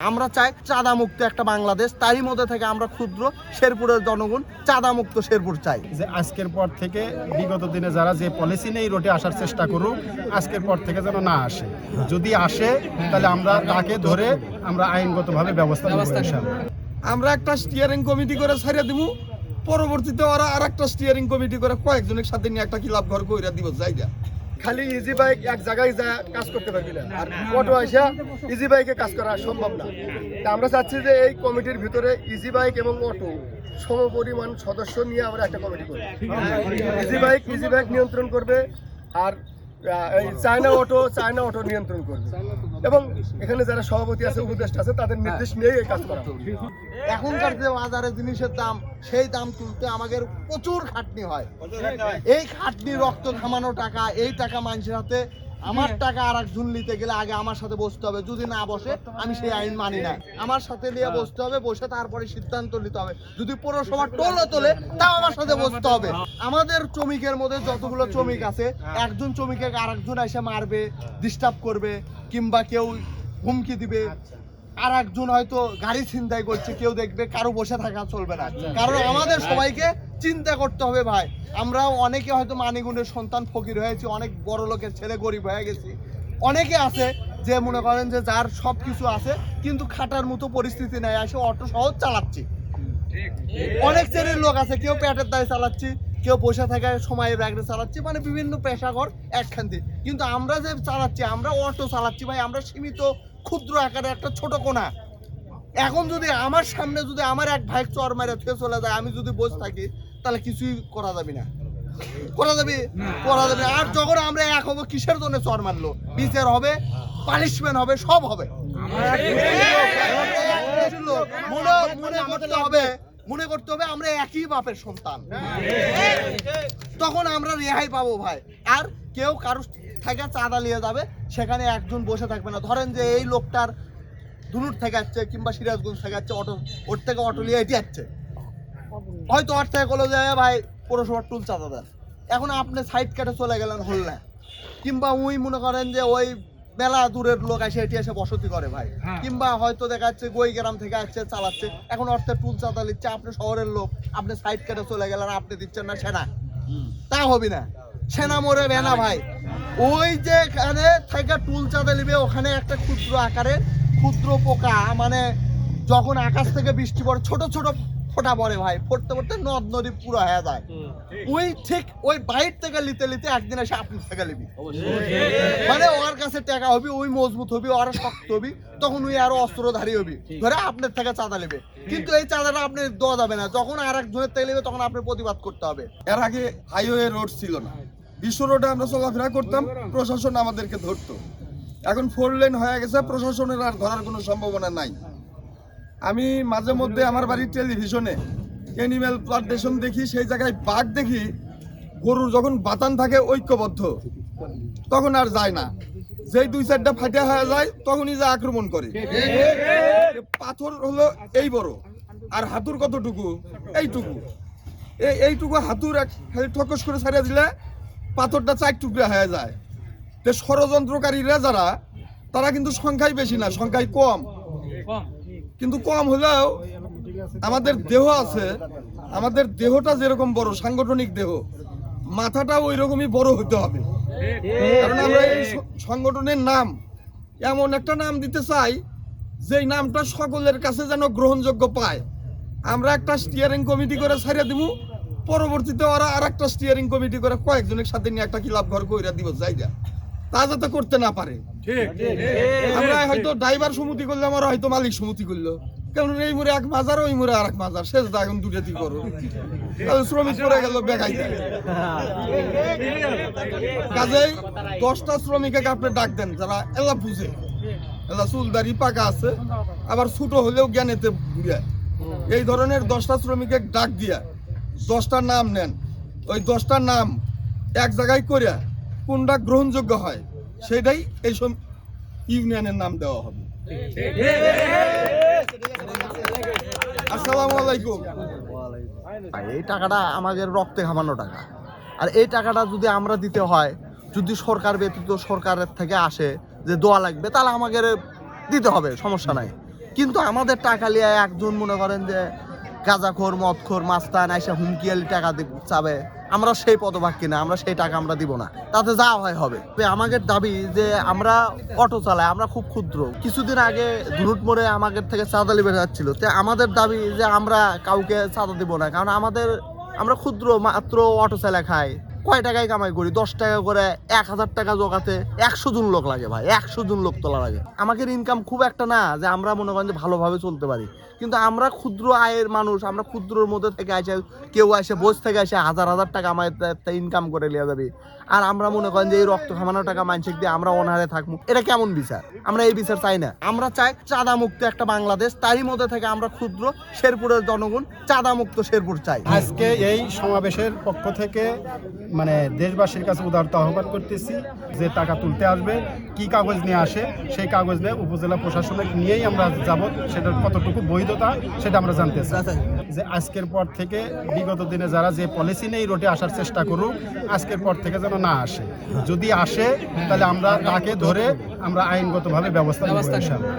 আমরা চাই চাঁদা মুক্ত একটা বাংলাদেশ তারই মধ্যে থেকে আমরা ক্ষুদ্র শেরপুরের জনগণ চাঁদা মুক্ত শেরপুর চাই। যে আজকের পর থেকে বিগত দিনে যারা যে পলিসি নেই রোডে আসার চেষ্টা করুক আজকের পর থেকে যেন না আসে। যদি আসে তাহলে আমরা তাকে ধরে আমরা আইনগতভাবে ব্যবস্থা আমরা একটা স্টিয়ারিং কমিটি করে ছাড়িয়ে দিব। পরবর্তীতে ওরা আর একটা স্টিয়ারিং কমিটি করে কয়েকজনের সাথে নিয়ে একটা ক্লাব ঘর কইরা দিব জায়গা। খালি ইজি বাইক এক জায়গায় যা কাজ করতে পারবি না। আর অটো আসা ইজি বাইকে কাজ করা সম্ভব না। তা আমরা চাচ্ছি যে এই কমিটির ভিতরে ইজি বাইক এবং অটো সম পরিমাণ সদস্য নিয়ে আমরা একটা কমিটি করি ইজি বাইক ইজি বাইক নিয়ন্ত্রণ করবে। আর এই চায়না অটো চায়না অটো নিয়ন্ত্রণ করবে। এবং এখানে যারা সভাপতি আছে উপদেষ্টা আছে তাদের নির্দেশ নিয়েই এই কাজ করা এখনকার যে বাজারে জিনিসের দাম সেই দাম তুলতে আমাদের প্রচুর খাটনি হয়। এই খাটনি রক্ত থামানো টাকা এই টাকা মানুষের হাতে আমার টাকা আর একজন নিতে গেলে আগে আমার সাথে বসতে হবে। যদি না বসে আমি সেই আইন মানি না। আমার সাথে নিয়ে বসতে হবে বসে তারপরে সিদ্ধান্ত নিতে হবে। যদি পৌরসভা টোলে তোলে তাও আমার সাথে বসতে হবে। আমাদের শ্রমিকের মধ্যে যতগুলো শ্রমিক আছে একজন শ্রমিকের আর একজন এসে মারবে ডিস্টার্ব করবে কিংবা কেউ হুমকি দিবে। আর একজন হয়তো গাড়ি ছিনতাই করছে কেউ দেখবে কারও বসে থাকা চলবে না। কারণ আমাদের সবাইকে চিন্তা করতে হবে ভাই। আমরাও অনেকে হয়তো মানিগুণের সন্তান ফকির হয়েছি অনেক বড় লোকের ছেলে গরিব হয়ে গেছি। অনেকে আছে যে মনে করেন যে যার সব কিছু আছে কিন্তু খাটার মতো পরিস্থিতি নেই আসে অটো সহজ চালাচ্ছি। অনেক শ্রেণির লোক আছে কেউ পেটের দায় চালাচ্ছি কেউ বসে থাকা সময় ব্যাগরে চালাচ্ছি মানে বিভিন্ন পেশাগর একখান দিয়ে। কিন্তু আমরা যে চালাচ্ছি আমরা অটো চালাচ্ছি ভাই আমরা সীমিত ক্ষুদ্র আকারে একটা ছোট কোনা। এখন যদি আমার সামনে যদি আমার এক ভাই চর মারে থুয়ে চলে যায়, আমি যদি বসে থাকি, তাহলে কিছুই করা যাবে না। করা যাবে? করা যাবে। আর যখন আমরা এক হব, কিসের জন্য চর মারলো? বিচার হবে পানিশমেন্ট হবে, সব হবে। মনে মনে করতে হবে, মনে করতে হবে আমরা একই বাপের সন্তান। তখন আমরা রেহাই পাবো ভাই। আর কেউ কারও থেকে চাঁদা নিয়ে যাবে সেখানে একজন বসে থাকবে না। ধরেন যে এই লোকটার দুলুর থেকে যাচ্ছে কিংবা সিরাজগঞ্জ থেকে যাচ্ছে অটো ওর থেকে অটো নিয়ে এটি যাচ্ছে হয়তো ওর থেকে বলো যে ভাই পৌরসভার টুল চাঁদা দেন। এখন আপনি সাইড কাটে চলে গেলেন হলনা কিংবা উই মনে করেন যে ওই মেলা দূরের লোক এসে এটি এসে বসতি করে ভাই। কিংবা হয়তো দেখা যাচ্ছে গই গ্রাম থেকে আসছে চালাচ্ছে। এখন অর্থে টুল চাঁদা নিচ্ছে আপনি শহরের লোক। আপনি সাইড কাটে চলে গেলেন আপনি দিচ্ছেন না সেনা তা হবে না। সেনা মরে বেনা ভাই। ওই যে এখানে থেকে টুল চাঁদে নিবে, ওখানে একটা ক্ষুদ্র আকারে ক্ষুদ্র পোকা মানে যখন আকাশ থেকে বৃষ্টি পড়ে, ছোট ছোট ফোঁটা পড়ে ভাই পড়তে পড়তে নদ নদী পুরো হয়ে যায়। ওই ঠিক ওই বাইর থেকে লিতে লিতে একদিন এসে আপনার থেকে লিবি মানে ওর কাছে টাকা হবি ওই মজবুত হবি ওর শক্ত হবি তখন ওই আরও অস্ত্রধারী হবি। ধরে আপনার থেকে চাঁদা নেবে। কিন্তু এই চাঁদাটা আপনি দেওয়া যাবে না। যখন আর একজনের থেকে নেবে তখন আপনি প্রতিবাদ করতে হবে। এর আগে হাইওয়ে রোড ছিল না। বিশ্ব রোডে আমরা চলাফেরা করতাম প্রশাসন আমাদেরকে ধরতো। এখন ফোর লেন হয়ে গেছে প্রশাসনের আর ধরার কোনো সম্ভাবনা নাই। আমি মাঝে মধ্যে আমার বাড়ির টেলিভিশনে অ্যানিম্যাল প্লান্টেশন দেখি, সেই জায়গায় বাঘ দেখি, গরুর যখন বাতান থাকে ঐক্যবদ্ধ, তখন আর যায় না। যেই দুই চারটা ফাটা হয়ে যায়, তখনই যা আক্রমণ করে। পাথর হলো এই বড়, আর হাতুর কতটুকু? এইটুকু। এই এইটুকু হাতুর এক ঠকস করে ছাড়িয়ে দিলে পাথরটা চার টুকরা হয়ে যায়। তো ষড়যন্ত্রকারীরা যারা, তারা কিন্তু সংখ্যাই বেশি না, সংখ্যাই কম। কিন্তু কম হলেও আমাদের দেহ আছে, আমাদের দেহটা যেরকম বড়, সাংগঠনিক দেহ, মাথাটা ওই রকমই বড় হতে হবে। কারণ আমরা এই সংগঠনের নাম, এমন একটা নাম দিতে চাই, যেই নামটা সকলের কাছে যেন গ্রহণযোগ্য পায়। আমরা একটা স্টিয়ারিং কমিটি করে ছাড়িয়ে দিব পরবর্তীতে ওরা আর একটা স্টিয়ারিং কমিটি করে কয়েকজনের সাথে নিয়ে একটা ক্লাব ঘর কইরা দিব জায়গা। তা যাতে করতে না পারে। আমরা হয়তো ড্রাইভার সমিতি করলাম আর হয়তো মালিক সমিতি করল। কারণ এই মুড়ে এক মাজার ওই মুড়ে আর এক মাজার শেষ দা এখন দুটো দিক করো। তাহলে শ্রমিক পড়ে গেল বেকাই কাজেই দশটা শ্রমিককে আপনি ডাক দেন যারা এলা বুঝে। এলা চুলদারি পাকা আছে আবার ছোট হলেও জ্ঞানেতে বুড়ে। এই ধরনের দশটা শ্রমিকের ডাক দিয়া দশটা নাম নেন। ওই দশটা নাম এক জায়গায় করে কোনটা গ্রহণযোগ্য হয়, সেটাই এই ইউনিয়নের নাম দেওয়া হবে। আসসালামু আলাইকুম। এই টাকাটা আমাদের রক্তে ঘামানো টাকা। আর এই টাকাটা যদি আমরা দিতে হয়, যদি সরকার ব্যতীত সরকারের থেকে আসে যে দোয়া লাগবে, তাহলে আমাদের দিতে হবে, সমস্যা নাই। কিন্তু আমাদের টাকা লিয়ে একজন মনে করেন যে গাঁজাখোর, মদখোর, মাস্তান আইসা হুমকিয়ালি টাকা চাবে। আমরা সেই পদভাগ কিনা, আমরা সেই টাকা আমরা দিব না। তাতে যা হয় হবে। আমাদের দাবি যে আমরা অটো চালাই, আমরা খুব ক্ষুদ্র। কিছুদিন আগে ধুরুট মোড়ে আমাদের থেকে চাঁদা লিবে যাচ্ছিল। তো আমাদের দাবি যে আমরা কাউকে চাঁদা দিব না, কারণ আমাদের, আমরা ক্ষুদ্র মাত্র অটো চালা খাই। কয় টাকায় কামাই করি? দশ টাকা করে এক হাজার টাকা জোগাতে একশো জন লোক লাগে ভাই, একশো জন লোক তোলা লাগে আমাদের ইনকাম খুব একটা না, যে আমরা মনে করেন যে ভালোভাবে চলতে পারি। কিন্তু আমরা ক্ষুদ্র আয়ের মানুষ, আমরা ক্ষুদ্রর মধ্যে থেকে আসে, কেউ আসে, বস থেকে আসে, হাজার হাজার টাকা আমার ইনকাম করে লিয়া যাবে। আর আমরা মনে করেন যে এই রক্ত খামানো টাকা মানসিক দিয়ে আমরা অনাহারে থাকব। এটা কেমন বিচার? আমরা এই বিচার চাই না। আমরা চাই চাঁদা মুক্ত একটা বাংলাদেশ, তারই মধ্যে থেকে আমরা ক্ষুদ্র শেরপুরের জনগণ চাঁদা মুক্ত শেরপুর চাই। আজকে এই সমাবেশের পক্ষ থেকে মানে দেশবাসীর কাছে উদারতা আহ্বান করতেছি যে টাকা তুলতে আসবে কি কাগজ নিয়ে আসে সেই কাগজ নিয়ে উপজেলা প্রশাসনিক নিয়েই আমরা যাব সেটার কতটুকু বৈধতা সেটা আমরা জানতে চাই। যে আজকের পর থেকে বিগত দিনে যারা যে পলিসি নেই রোডে আসার চেষ্টা করুক আজকের পর থেকে যেন না আসে। যদি আসে তাহলে আমরা তাকে ধরে আমরা আইনগতভাবে ব্যবস্থা নেব। ইনশাআল্লাহ।